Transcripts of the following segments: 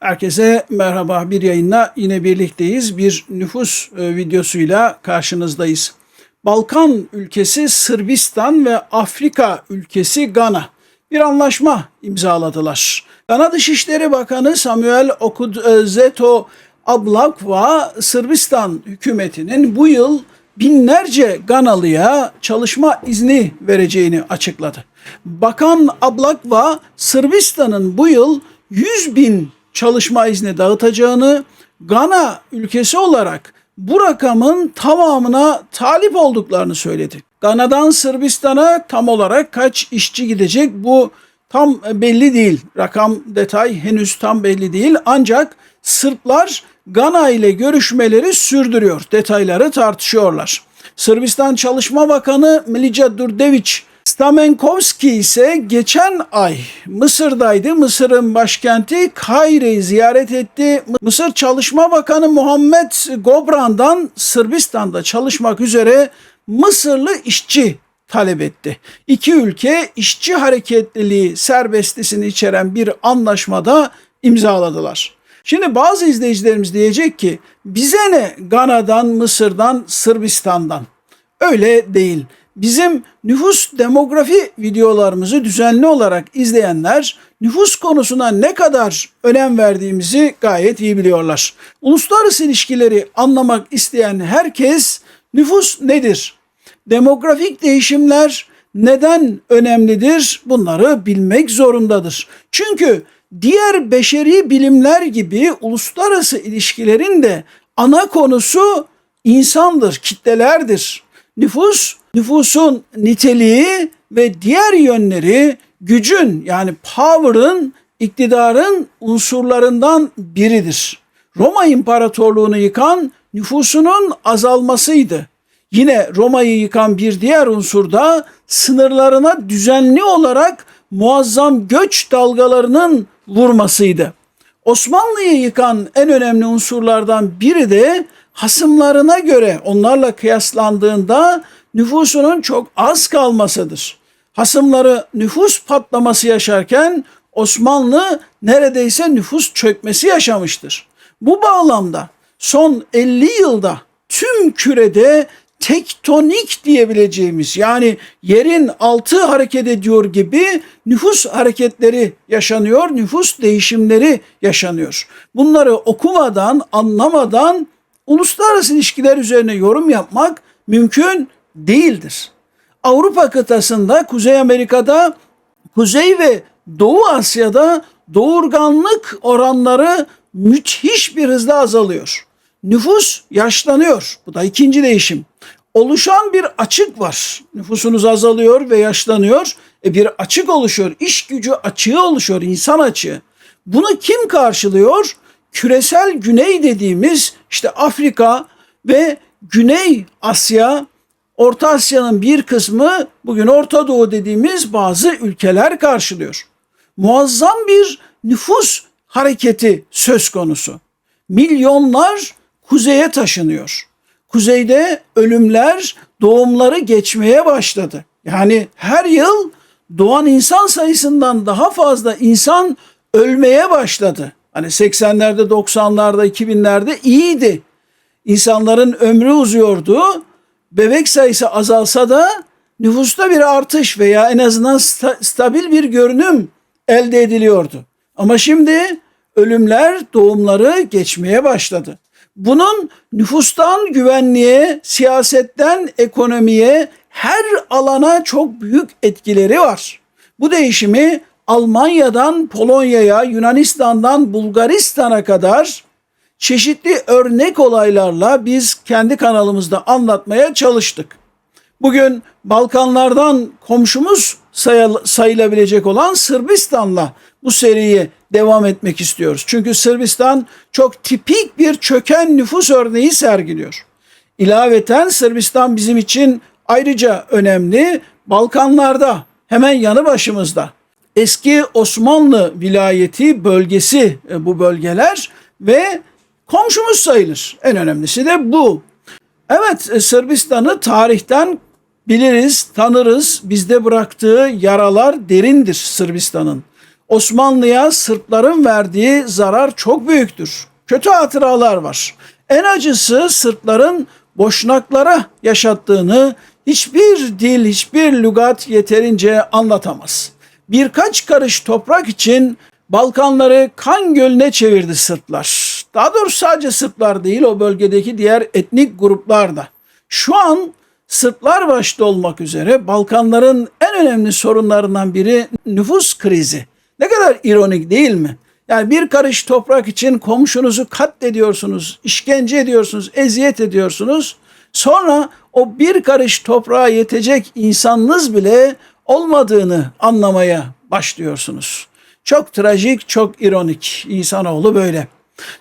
Herkese merhaba. Bir yayınla yine birlikteyiz. Bir nüfus e, videosuyla karşınızdayız. Balkan ülkesi Sırbistan ve Afrika ülkesi Gana bir anlaşma imzaladılar. Gana Dışişleri Bakanı Samuel Okudzeto Ablakva Sırbistan hükümetinin bu yıl binlerce Ganalıya çalışma izni vereceğini açıkladı. Bakan Ablakva Sırbistan'ın bu yıl 100 bin çalışma izni dağıtacağını, Gana ülkesi olarak bu rakamın tamamına talip olduklarını söyledi. Gana'dan Sırbistan'a tam olarak kaç işçi gidecek bu tam belli değil. Rakam detay henüz tam belli değil ancak Sırplar Gana ile görüşmeleri sürdürüyor. Detayları tartışıyorlar. Sırbistan Çalışma Bakanı Milica Durdeviç Stamenkovski ise geçen ay Mısır'daydı. Mısır'ın başkenti Kaire'yi ziyaret etti. Mısır Çalışma Bakanı Muhammed Gobran'dan Sırbistan'da çalışmak üzere Mısırlı işçi talep etti. İki ülke işçi hareketliliği serbestisini içeren bir anlaşmada imzaladılar. Şimdi bazı izleyicilerimiz diyecek ki bize ne Gana'dan, Mısır'dan, Sırbistan'dan? Öyle değil. Bizim nüfus demografi videolarımızı düzenli olarak izleyenler nüfus konusuna ne kadar önem verdiğimizi gayet iyi biliyorlar. Uluslararası ilişkileri anlamak isteyen herkes nüfus nedir? Demografik değişimler neden önemlidir? Bunları bilmek zorundadır. Çünkü diğer beşeri bilimler gibi uluslararası ilişkilerin de ana konusu insandır, kitlelerdir. Nüfus, nüfusun niteliği ve diğer yönleri gücün yani power'ın, iktidarın unsurlarından biridir. Roma İmparatorluğunu yıkan nüfusunun azalmasıydı. Yine Roma'yı yıkan bir diğer unsur da sınırlarına düzenli olarak muazzam göç dalgalarının vurmasıydı. Osmanlı'yı yıkan en önemli unsurlardan biri de hasımlarına göre onlarla kıyaslandığında nüfusunun çok az kalmasıdır. Hasımları nüfus patlaması yaşarken Osmanlı neredeyse nüfus çökmesi yaşamıştır. Bu bağlamda son 50 yılda tüm kürede tektonik diyebileceğimiz yani yerin altı hareket ediyor gibi nüfus hareketleri yaşanıyor, nüfus değişimleri yaşanıyor. Bunları okumadan, anlamadan uluslararası ilişkiler üzerine yorum yapmak mümkün değildir. Avrupa kıtasında, Kuzey Amerika'da, Kuzey ve Doğu Asya'da doğurganlık oranları müthiş bir hızla azalıyor. Nüfus yaşlanıyor. Bu da ikinci değişim. Oluşan bir açık var. Nüfusunuz azalıyor ve yaşlanıyor. E bir açık oluşuyor. İş gücü açığı oluşuyor. insan açığı. Bunu kim karşılıyor? Küresel güney dediğimiz işte Afrika ve Güney Asya, Orta Asya'nın bir kısmı bugün Orta Doğu dediğimiz bazı ülkeler karşılıyor. Muazzam bir nüfus hareketi söz konusu. Milyonlar kuzeye taşınıyor. Kuzeyde ölümler doğumları geçmeye başladı. Yani her yıl doğan insan sayısından daha fazla insan ölmeye başladı. Hani 80'lerde, 90'larda, 2000'lerde iyiydi. İnsanların ömrü uzuyordu. Bebek sayısı azalsa da nüfusta bir artış veya en azından sta- stabil bir görünüm elde ediliyordu. Ama şimdi ölümler doğumları geçmeye başladı. Bunun nüfustan güvenliğe, siyasetten ekonomiye her alana çok büyük etkileri var. Bu değişimi Almanya'dan Polonya'ya, Yunanistan'dan Bulgaristan'a kadar çeşitli örnek olaylarla biz kendi kanalımızda anlatmaya çalıştık. Bugün Balkanlardan komşumuz sayıl- sayılabilecek olan Sırbistan'la bu seriyi devam etmek istiyoruz. Çünkü Sırbistan çok tipik bir çöken nüfus örneği sergiliyor. İlaveten Sırbistan bizim için ayrıca önemli. Balkanlarda hemen yanı başımızda eski Osmanlı vilayeti bölgesi e, bu bölgeler ve komşumuz sayılır. En önemlisi de bu. Evet e, Sırbistan'ı tarihten biliriz, tanırız. Bizde bıraktığı yaralar derindir Sırbistan'ın. Osmanlı'ya Sırpların verdiği zarar çok büyüktür. Kötü hatıralar var. En acısı Sırpların boşnaklara yaşattığını hiçbir dil, hiçbir lügat yeterince anlatamaz. Birkaç karış toprak için Balkanları kan gölüne çevirdi Sırplar. Daha doğrusu sadece Sırplar değil o bölgedeki diğer etnik gruplar da. Şu an Sırplar başta olmak üzere Balkanların en önemli sorunlarından biri nüfus krizi. Ne kadar ironik değil mi? Yani bir karış toprak için komşunuzu katlediyorsunuz, işkence ediyorsunuz, eziyet ediyorsunuz. Sonra o bir karış toprağa yetecek insanınız bile olmadığını anlamaya başlıyorsunuz. Çok trajik, çok ironik. İnsanoğlu böyle.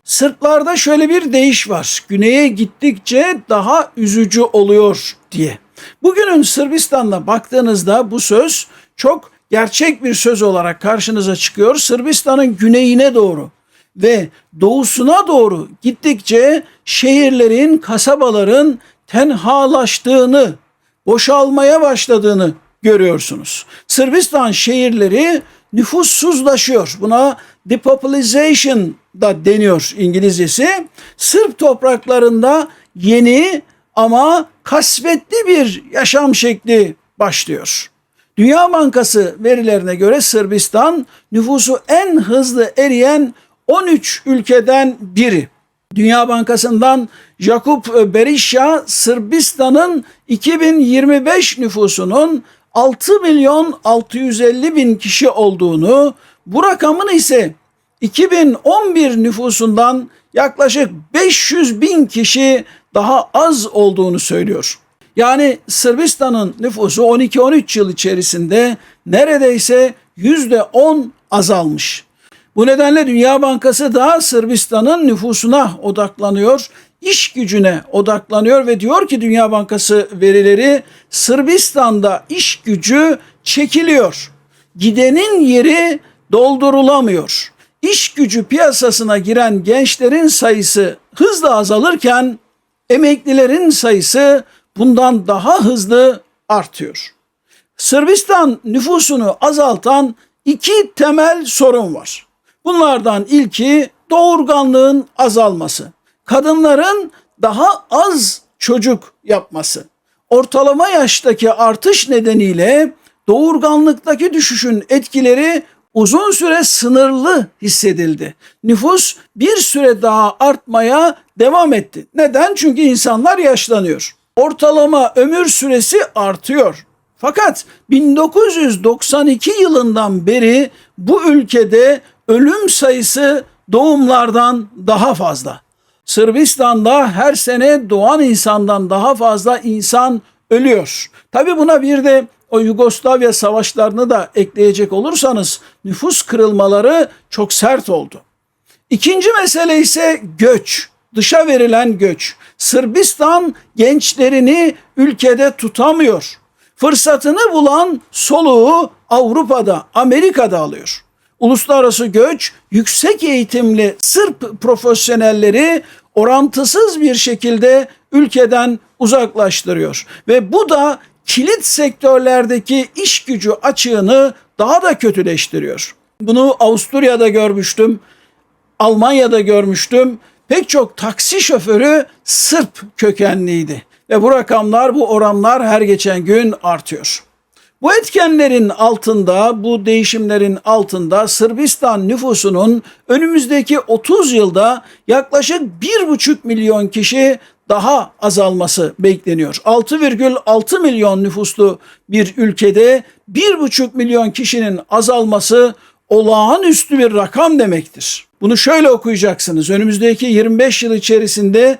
Sırplarda şöyle bir değiş var. Güneye gittikçe daha üzücü oluyor diye. Bugünün Sırbistan'da baktığınızda bu söz çok gerçek bir söz olarak karşınıza çıkıyor. Sırbistan'ın güneyine doğru ve doğusuna doğru gittikçe şehirlerin, kasabaların tenhalaştığını, boşalmaya başladığını görüyorsunuz. Sırbistan şehirleri nüfussuzlaşıyor. Buna depopulation da deniyor İngilizcesi. Sırp topraklarında yeni ama kasvetli bir yaşam şekli başlıyor. Dünya Bankası verilerine göre Sırbistan nüfusu en hızlı eriyen 13 ülkeden biri. Dünya Bankası'ndan Jakub Berisha Sırbistan'ın 2025 nüfusunun 6 milyon 650 bin kişi olduğunu, bu rakamın ise 2011 nüfusundan yaklaşık 500 bin kişi daha az olduğunu söylüyor. Yani Sırbistan'ın nüfusu 12-13 yıl içerisinde neredeyse %10 azalmış. Bu nedenle Dünya Bankası da Sırbistan'ın nüfusuna odaklanıyor, iş gücüne odaklanıyor ve diyor ki Dünya Bankası verileri Sırbistan'da iş gücü çekiliyor. Gidenin yeri doldurulamıyor. İş gücü piyasasına giren gençlerin sayısı hızla azalırken emeklilerin sayısı bundan daha hızlı artıyor. Sırbistan nüfusunu azaltan iki temel sorun var. Bunlardan ilki doğurganlığın azalması. Kadınların daha az çocuk yapması. Ortalama yaştaki artış nedeniyle doğurganlıktaki düşüşün etkileri uzun süre sınırlı hissedildi. Nüfus bir süre daha artmaya devam etti. Neden? Çünkü insanlar yaşlanıyor. Ortalama ömür süresi artıyor. Fakat 1992 yılından beri bu ülkede ölüm sayısı doğumlardan daha fazla. Sırbistan'da her sene doğan insandan daha fazla insan ölüyor. Tabi buna bir de o Yugoslavya savaşlarını da ekleyecek olursanız nüfus kırılmaları çok sert oldu. İkinci mesele ise göç, dışa verilen göç. Sırbistan gençlerini ülkede tutamıyor. Fırsatını bulan soluğu Avrupa'da, Amerika'da alıyor. Uluslararası göç yüksek eğitimli Sırp profesyonelleri orantısız bir şekilde ülkeden uzaklaştırıyor ve bu da kilit sektörlerdeki iş gücü açığını daha da kötüleştiriyor. Bunu Avusturya'da görmüştüm, Almanya'da görmüştüm. Pek çok taksi şoförü Sırp kökenliydi ve bu rakamlar, bu oranlar her geçen gün artıyor. Bu etkenlerin altında, bu değişimlerin altında Sırbistan nüfusunun önümüzdeki 30 yılda yaklaşık 1,5 milyon kişi daha azalması bekleniyor. 6,6 milyon nüfuslu bir ülkede 1,5 milyon kişinin azalması olağanüstü bir rakam demektir. Bunu şöyle okuyacaksınız. Önümüzdeki 25 yıl içerisinde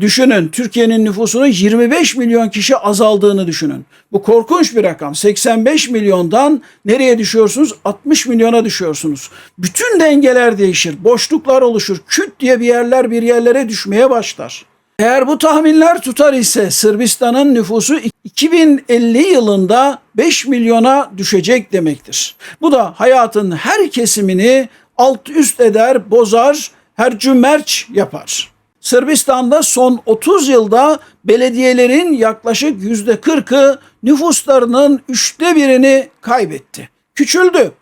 Düşünün Türkiye'nin nüfusunun 25 milyon kişi azaldığını düşünün. Bu korkunç bir rakam. 85 milyondan nereye düşüyorsunuz? 60 milyona düşüyorsunuz. Bütün dengeler değişir. Boşluklar oluşur. Küt diye bir yerler bir yerlere düşmeye başlar. Eğer bu tahminler tutar ise Sırbistan'ın nüfusu 2050 yılında 5 milyona düşecek demektir. Bu da hayatın her kesimini alt üst eder, bozar, her cümerç yapar. Sırbistan'da son 30 yılda belediyelerin yaklaşık yüzde 40'ı nüfuslarının üçte birini kaybetti. Küçüldü.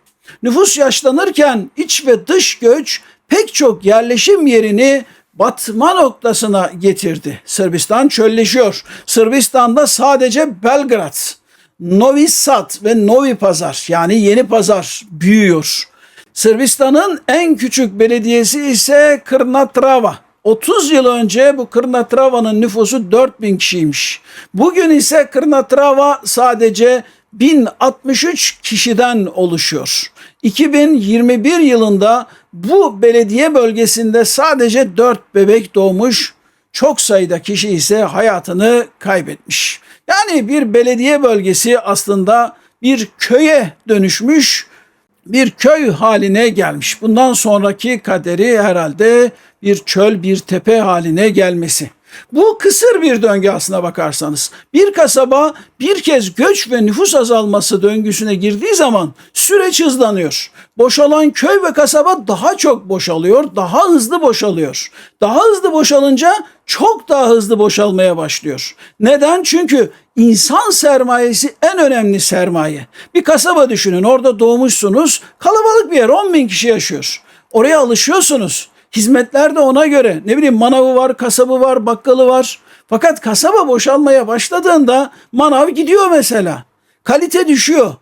Nüfus yaşlanırken iç ve dış göç pek çok yerleşim yerini batma noktasına getirdi. Sırbistan çölleşiyor. Sırbistan'da sadece Belgrad, Novi Sad ve Novi Pazar yani Yeni Pazar büyüyor. Sırbistan'ın en küçük belediyesi ise Kırnatrava. 30 yıl önce bu Kırnatrava'nın nüfusu 4000 kişiymiş. Bugün ise Kırnatrava sadece 1063 kişiden oluşuyor. 2021 yılında bu belediye bölgesinde sadece 4 bebek doğmuş, çok sayıda kişi ise hayatını kaybetmiş. Yani bir belediye bölgesi aslında bir köye dönüşmüş, bir köy haline gelmiş. Bundan sonraki kaderi herhalde bir çöl, bir tepe haline gelmesi. Bu kısır bir döngü aslına bakarsanız. Bir kasaba bir kez göç ve nüfus azalması döngüsüne girdiği zaman süreç hızlanıyor. Boşalan köy ve kasaba daha çok boşalıyor, daha hızlı boşalıyor. Daha hızlı boşalınca çok daha hızlı boşalmaya başlıyor. Neden? Çünkü insan sermayesi en önemli sermaye. Bir kasaba düşünün orada doğmuşsunuz kalabalık bir yer 10 bin kişi yaşıyor. Oraya alışıyorsunuz. Hizmetler de ona göre. Ne bileyim manavı var, kasabı var, bakkalı var. Fakat kasaba boşalmaya başladığında manav gidiyor mesela. Kalite düşüyor.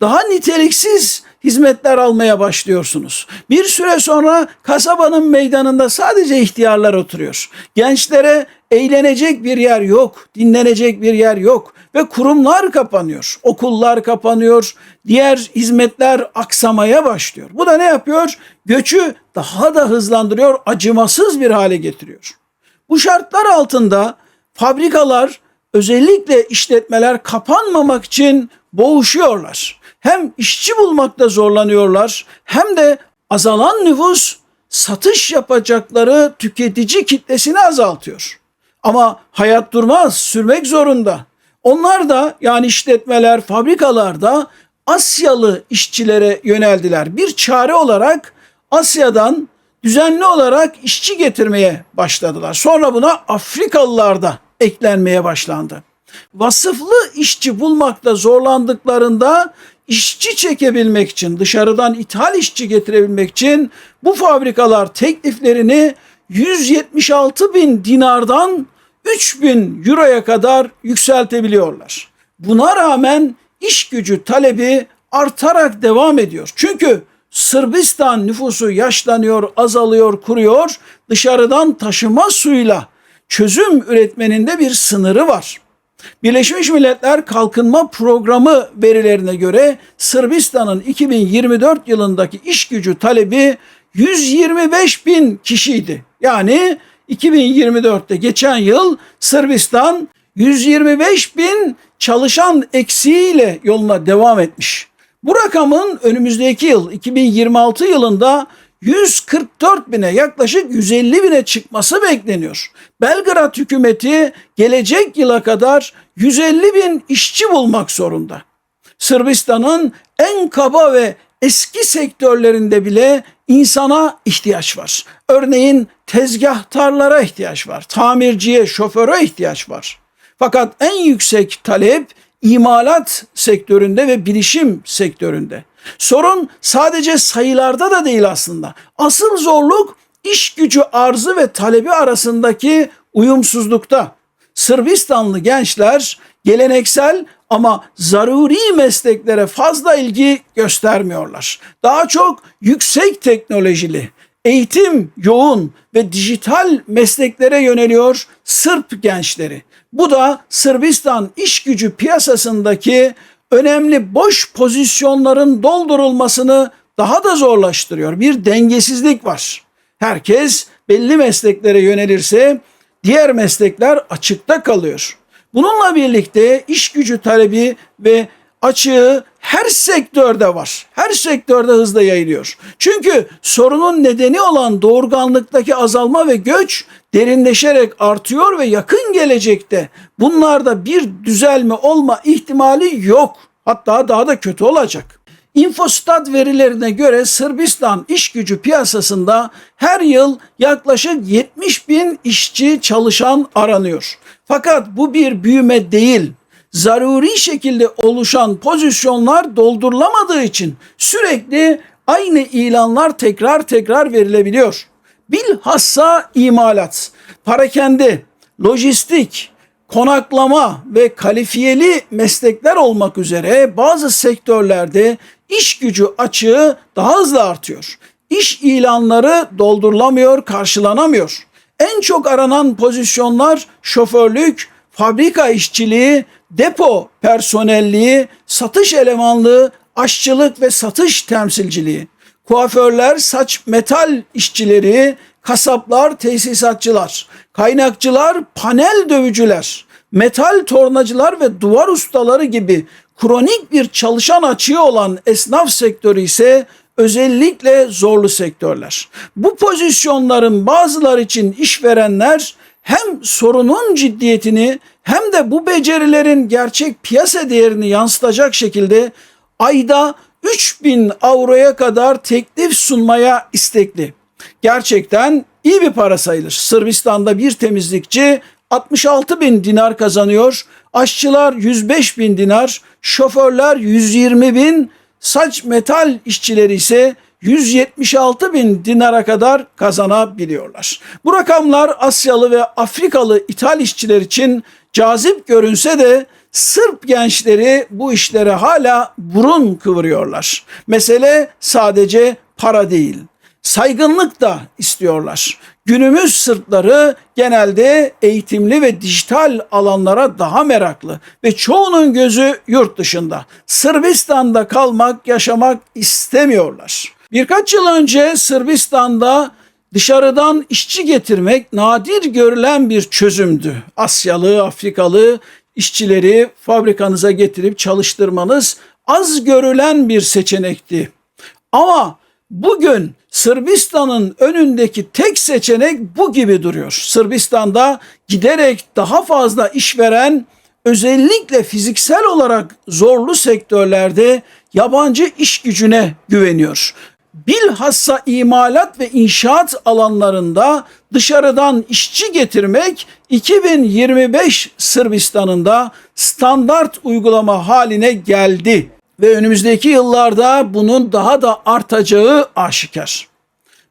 Daha niteliksiz hizmetler almaya başlıyorsunuz. Bir süre sonra kasabanın meydanında sadece ihtiyarlar oturuyor. Gençlere eğlenecek bir yer yok, dinlenecek bir yer yok ve kurumlar kapanıyor. Okullar kapanıyor, diğer hizmetler aksamaya başlıyor. Bu da ne yapıyor? Göçü daha da hızlandırıyor, acımasız bir hale getiriyor. Bu şartlar altında fabrikalar özellikle işletmeler kapanmamak için boğuşuyorlar. Hem işçi bulmakta zorlanıyorlar hem de azalan nüfus satış yapacakları tüketici kitlesini azaltıyor. Ama hayat durmaz, sürmek zorunda. Onlar da yani işletmeler, fabrikalarda Asyalı işçilere yöneldiler. Bir çare olarak Asya'dan düzenli olarak işçi getirmeye başladılar. Sonra buna Afrikalılar da eklenmeye başlandı. Vasıflı işçi bulmakta zorlandıklarında işçi çekebilmek için, dışarıdan ithal işçi getirebilmek için bu fabrikalar tekliflerini 176 bin dinardan 3 bin euroya kadar yükseltebiliyorlar. Buna rağmen iş gücü talebi artarak devam ediyor. Çünkü Sırbistan nüfusu yaşlanıyor, azalıyor, kuruyor. Dışarıdan taşıma suyla çözüm üretmenin de bir sınırı var. Birleşmiş Milletler Kalkınma Programı verilerine göre Sırbistan'ın 2024 yılındaki iş gücü talebi 125 bin kişiydi. Yani 2024'te geçen yıl Sırbistan 125 bin çalışan eksiğiyle yoluna devam etmiş. Bu rakamın önümüzdeki yıl 2026 yılında 144 bine yaklaşık 150 bine çıkması bekleniyor. Belgrad hükümeti gelecek yıla kadar 150 bin işçi bulmak zorunda. Sırbistan'ın en kaba ve eski sektörlerinde bile insana ihtiyaç var. Örneğin tezgahtarlara ihtiyaç var, tamirciye, şoföre ihtiyaç var. Fakat en yüksek talep imalat sektöründe ve bilişim sektöründe. Sorun sadece sayılarda da değil aslında. Asıl zorluk iş gücü arzı ve talebi arasındaki uyumsuzlukta. Sırbistanlı gençler geleneksel ama zaruri mesleklere fazla ilgi göstermiyorlar. Daha çok yüksek teknolojili, eğitim yoğun ve dijital mesleklere yöneliyor Sırp gençleri. Bu da Sırbistan iş gücü piyasasındaki önemli boş pozisyonların doldurulmasını daha da zorlaştırıyor. Bir dengesizlik var. Herkes belli mesleklere yönelirse diğer meslekler açıkta kalıyor. Bununla birlikte iş gücü talebi ve açığı her sektörde var. Her sektörde hızla yayılıyor. Çünkü sorunun nedeni olan doğurganlıktaki azalma ve göç derinleşerek artıyor ve yakın gelecekte bunlarda bir düzelme olma ihtimali yok. Hatta daha da kötü olacak. Infostat verilerine göre Sırbistan iş gücü piyasasında her yıl yaklaşık 70 bin işçi çalışan aranıyor. Fakat bu bir büyüme değil. Zaruri şekilde oluşan pozisyonlar doldurulamadığı için sürekli aynı ilanlar tekrar tekrar verilebiliyor. Bilhassa imalat, parakende, lojistik, konaklama ve kalifiyeli meslekler olmak üzere bazı sektörlerde iş gücü açığı daha hızlı artıyor. İş ilanları doldurulamıyor, karşılanamıyor. En çok aranan pozisyonlar şoförlük, fabrika işçiliği, depo personelliği, satış elemanlığı, aşçılık ve satış temsilciliği. Kuaförler, saç metal işçileri, kasaplar, tesisatçılar, kaynakçılar, panel dövücüler, metal tornacılar ve duvar ustaları gibi kronik bir çalışan açığı olan esnaf sektörü ise özellikle zorlu sektörler. Bu pozisyonların bazıları için işverenler hem sorunun ciddiyetini hem de bu becerilerin gerçek piyasa değerini yansıtacak şekilde ayda 3000 avroya kadar teklif sunmaya istekli. Gerçekten iyi bir para sayılır. Sırbistan'da bir temizlikçi 66 bin dinar kazanıyor. Aşçılar 105 bin dinar, şoförler 120 bin, saç metal işçileri ise 176 bin dinara kadar kazanabiliyorlar. Bu rakamlar Asyalı ve Afrikalı ithal işçiler için cazip görünse de Sırp gençleri bu işlere hala burun kıvırıyorlar. Mesele sadece para değil. Saygınlık da istiyorlar. Günümüz Sırpları genelde eğitimli ve dijital alanlara daha meraklı ve çoğunun gözü yurt dışında. Sırbistan'da kalmak, yaşamak istemiyorlar. Birkaç yıl önce Sırbistan'da dışarıdan işçi getirmek nadir görülen bir çözümdü. Asyalı, Afrikalı işçileri fabrikanıza getirip çalıştırmanız az görülen bir seçenekti. Ama bugün Sırbistan'ın önündeki tek seçenek bu gibi duruyor. Sırbistan'da giderek daha fazla işveren özellikle fiziksel olarak zorlu sektörlerde yabancı iş gücüne güveniyor bilhassa imalat ve inşaat alanlarında dışarıdan işçi getirmek 2025 Sırbistan'ında standart uygulama haline geldi ve önümüzdeki yıllarda bunun daha da artacağı aşikar.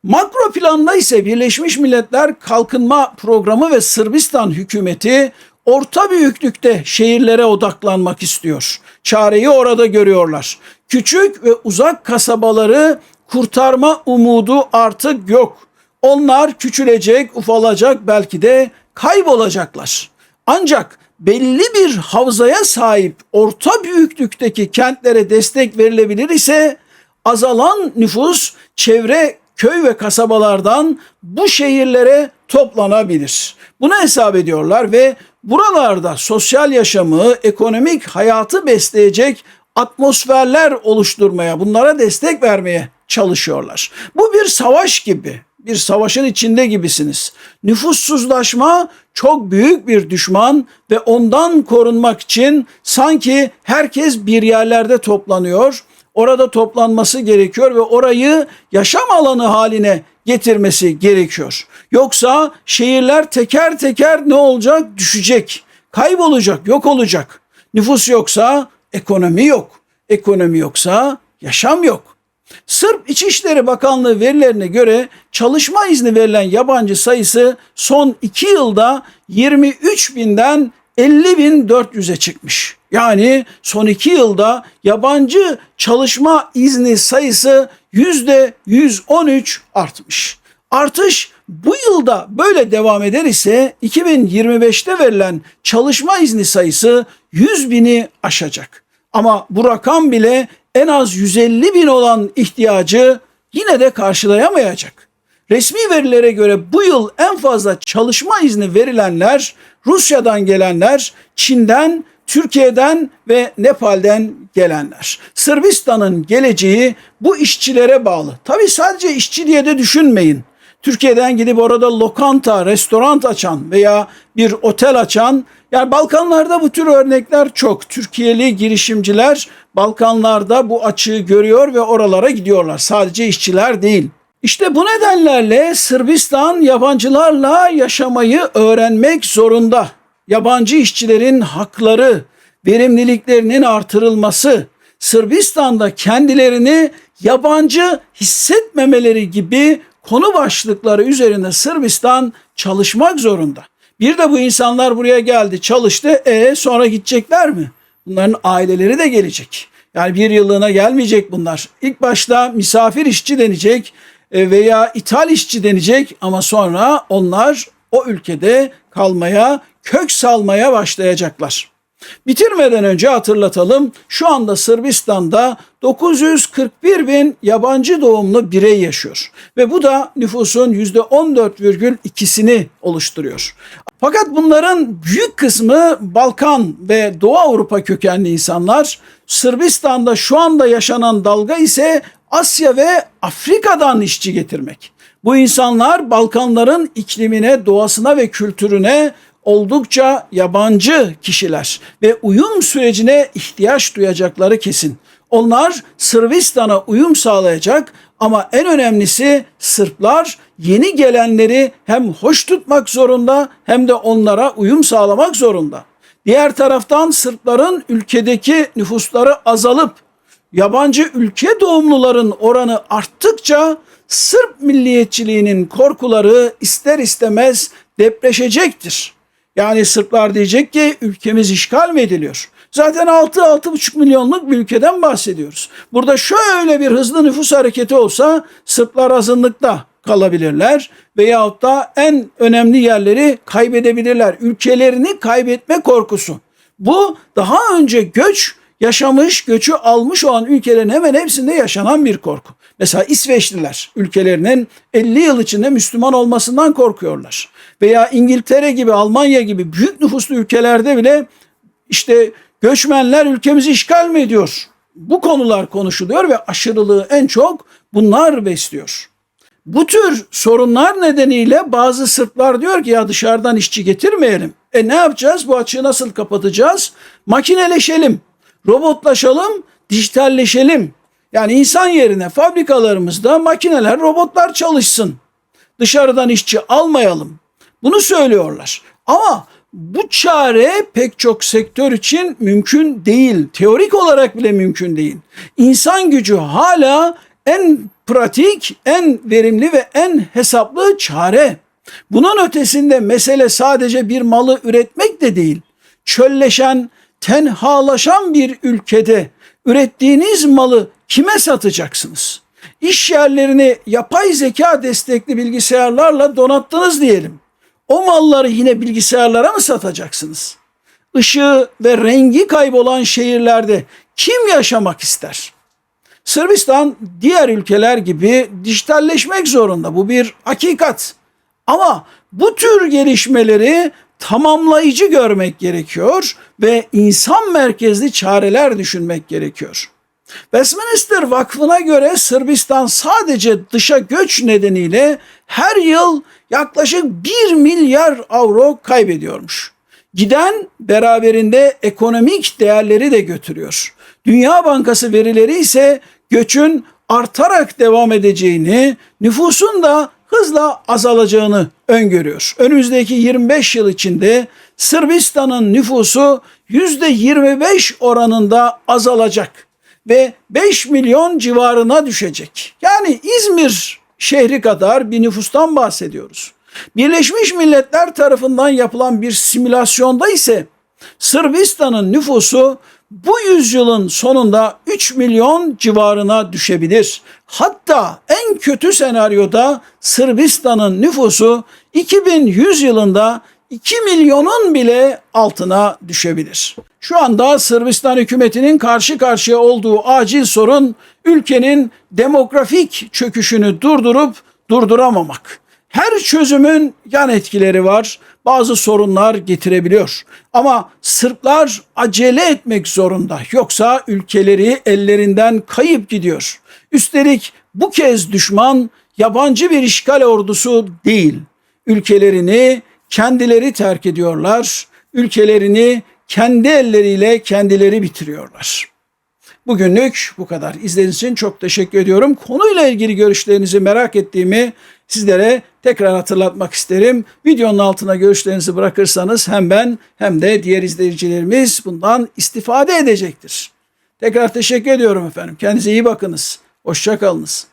Makro planda ise Birleşmiş Milletler Kalkınma Programı ve Sırbistan hükümeti orta büyüklükte şehirlere odaklanmak istiyor. Çareyi orada görüyorlar. Küçük ve uzak kasabaları kurtarma umudu artık yok. Onlar küçülecek, ufalacak, belki de kaybolacaklar. Ancak belli bir havzaya sahip orta büyüklükteki kentlere destek verilebilir ise azalan nüfus çevre köy ve kasabalardan bu şehirlere toplanabilir. Bunu hesap ediyorlar ve buralarda sosyal yaşamı, ekonomik hayatı besleyecek atmosferler oluşturmaya, bunlara destek vermeye çalışıyorlar. Bu bir savaş gibi. Bir savaşın içinde gibisiniz. Nüfussuzlaşma çok büyük bir düşman ve ondan korunmak için sanki herkes bir yerlerde toplanıyor. Orada toplanması gerekiyor ve orayı yaşam alanı haline getirmesi gerekiyor. Yoksa şehirler teker teker ne olacak? Düşecek, kaybolacak, yok olacak. Nüfus yoksa ekonomi yok. Ekonomi yoksa yaşam yok. Sırp İçişleri Bakanlığı verilerine göre çalışma izni verilen yabancı sayısı son 2 yılda 23 binden 50 bin 400'e çıkmış. Yani son 2 yılda yabancı çalışma izni sayısı yüzde 113 artmış. Artış bu yılda böyle devam eder ise 2025'te verilen çalışma izni sayısı 100 bini aşacak. Ama bu rakam bile en az 150 bin olan ihtiyacı yine de karşılayamayacak. Resmi verilere göre bu yıl en fazla çalışma izni verilenler Rusya'dan gelenler, Çin'den, Türkiye'den ve Nepal'den gelenler. Sırbistan'ın geleceği bu işçilere bağlı. Tabi sadece işçi diye de düşünmeyin. Türkiye'den gidip orada lokanta, restoran açan veya bir otel açan yani Balkanlarda bu tür örnekler çok. Türkiye'li girişimciler Balkanlarda bu açığı görüyor ve oralara gidiyorlar. Sadece işçiler değil. İşte bu nedenlerle Sırbistan yabancılarla yaşamayı öğrenmek zorunda. Yabancı işçilerin hakları, verimliliklerinin artırılması, Sırbistan'da kendilerini yabancı hissetmemeleri gibi konu başlıkları üzerinde Sırbistan çalışmak zorunda. Bir de bu insanlar buraya geldi, çalıştı. E sonra gidecekler mi? Bunların aileleri de gelecek. Yani bir yıllığına gelmeyecek bunlar. İlk başta misafir işçi denecek e, veya ithal işçi denecek ama sonra onlar o ülkede kalmaya, kök salmaya başlayacaklar. Bitirmeden önce hatırlatalım. Şu anda Sırbistan'da 941 bin yabancı doğumlu birey yaşıyor. Ve bu da nüfusun %14,2'sini oluşturuyor. Fakat bunların büyük kısmı Balkan ve Doğu Avrupa kökenli insanlar. Sırbistan'da şu anda yaşanan dalga ise Asya ve Afrika'dan işçi getirmek. Bu insanlar Balkanların iklimine, doğasına ve kültürüne oldukça yabancı kişiler ve uyum sürecine ihtiyaç duyacakları kesin. Onlar Sırbistan'a uyum sağlayacak ama en önemlisi Sırplar yeni gelenleri hem hoş tutmak zorunda hem de onlara uyum sağlamak zorunda. Diğer taraftan Sırpların ülkedeki nüfusları azalıp yabancı ülke doğumluların oranı arttıkça Sırp milliyetçiliğinin korkuları ister istemez depreşecektir. Yani Sırplar diyecek ki ülkemiz işgal mi ediliyor? Zaten 6-6,5 milyonluk bir ülkeden bahsediyoruz. Burada şöyle bir hızlı nüfus hareketi olsa Sırplar azınlıkta kalabilirler veyahut da en önemli yerleri kaybedebilirler. Ülkelerini kaybetme korkusu. Bu daha önce göç yaşamış, göçü almış olan ülkelerin hemen hepsinde yaşanan bir korku. Mesela İsveçliler ülkelerinin 50 yıl içinde Müslüman olmasından korkuyorlar. Veya İngiltere gibi, Almanya gibi büyük nüfuslu ülkelerde bile işte göçmenler ülkemizi işgal mi ediyor? Bu konular konuşuluyor ve aşırılığı en çok bunlar besliyor. Bu tür sorunlar nedeniyle bazı Sırplar diyor ki ya dışarıdan işçi getirmeyelim. E ne yapacağız? Bu açığı nasıl kapatacağız? Makineleşelim, robotlaşalım, dijitalleşelim. Yani insan yerine fabrikalarımızda makineler, robotlar çalışsın. Dışarıdan işçi almayalım. Bunu söylüyorlar. Ama bu çare pek çok sektör için mümkün değil. Teorik olarak bile mümkün değil. İnsan gücü hala en pratik, en verimli ve en hesaplı çare. Bunun ötesinde mesele sadece bir malı üretmek de değil. Çölleşen, tenhalaşan bir ülkede ürettiğiniz malı kime satacaksınız? İş yerlerini yapay zeka destekli bilgisayarlarla donattınız diyelim. O malları yine bilgisayarlara mı satacaksınız? Işığı ve rengi kaybolan şehirlerde kim yaşamak ister? Sırbistan diğer ülkeler gibi dijitalleşmek zorunda. Bu bir hakikat. Ama bu tür gelişmeleri tamamlayıcı görmek gerekiyor ve insan merkezli çareler düşünmek gerekiyor. Westminster Vakfı'na göre Sırbistan sadece dışa göç nedeniyle her yıl yaklaşık 1 milyar avro kaybediyormuş. Giden beraberinde ekonomik değerleri de götürüyor. Dünya Bankası verileri ise göçün artarak devam edeceğini, nüfusun da hızla azalacağını öngörüyor. Önümüzdeki 25 yıl içinde Sırbistan'ın nüfusu %25 oranında azalacak ve 5 milyon civarına düşecek. Yani İzmir şehri kadar bir nüfustan bahsediyoruz. Birleşmiş Milletler tarafından yapılan bir simülasyonda ise Sırbistan'ın nüfusu bu yüzyılın sonunda 3 milyon civarına düşebilir. Hatta en kötü senaryoda Sırbistan'ın nüfusu 2100 yılında 2 milyonun bile altına düşebilir. Şu anda Sırbistan hükümetinin karşı karşıya olduğu acil sorun ülkenin demografik çöküşünü durdurup durduramamak. Her çözümün yan etkileri var. Bazı sorunlar getirebiliyor. Ama Sırplar acele etmek zorunda. Yoksa ülkeleri ellerinden kayıp gidiyor. Üstelik bu kez düşman yabancı bir işgal ordusu değil. Ülkelerini kendileri terk ediyorlar. Ülkelerini kendi elleriyle kendileri bitiriyorlar. Bugünlük bu kadar. İzlediğiniz için çok teşekkür ediyorum. Konuyla ilgili görüşlerinizi merak ettiğimi sizlere tekrar hatırlatmak isterim. Videonun altına görüşlerinizi bırakırsanız hem ben hem de diğer izleyicilerimiz bundan istifade edecektir. Tekrar teşekkür ediyorum efendim. Kendinize iyi bakınız. Hoşça kalınız.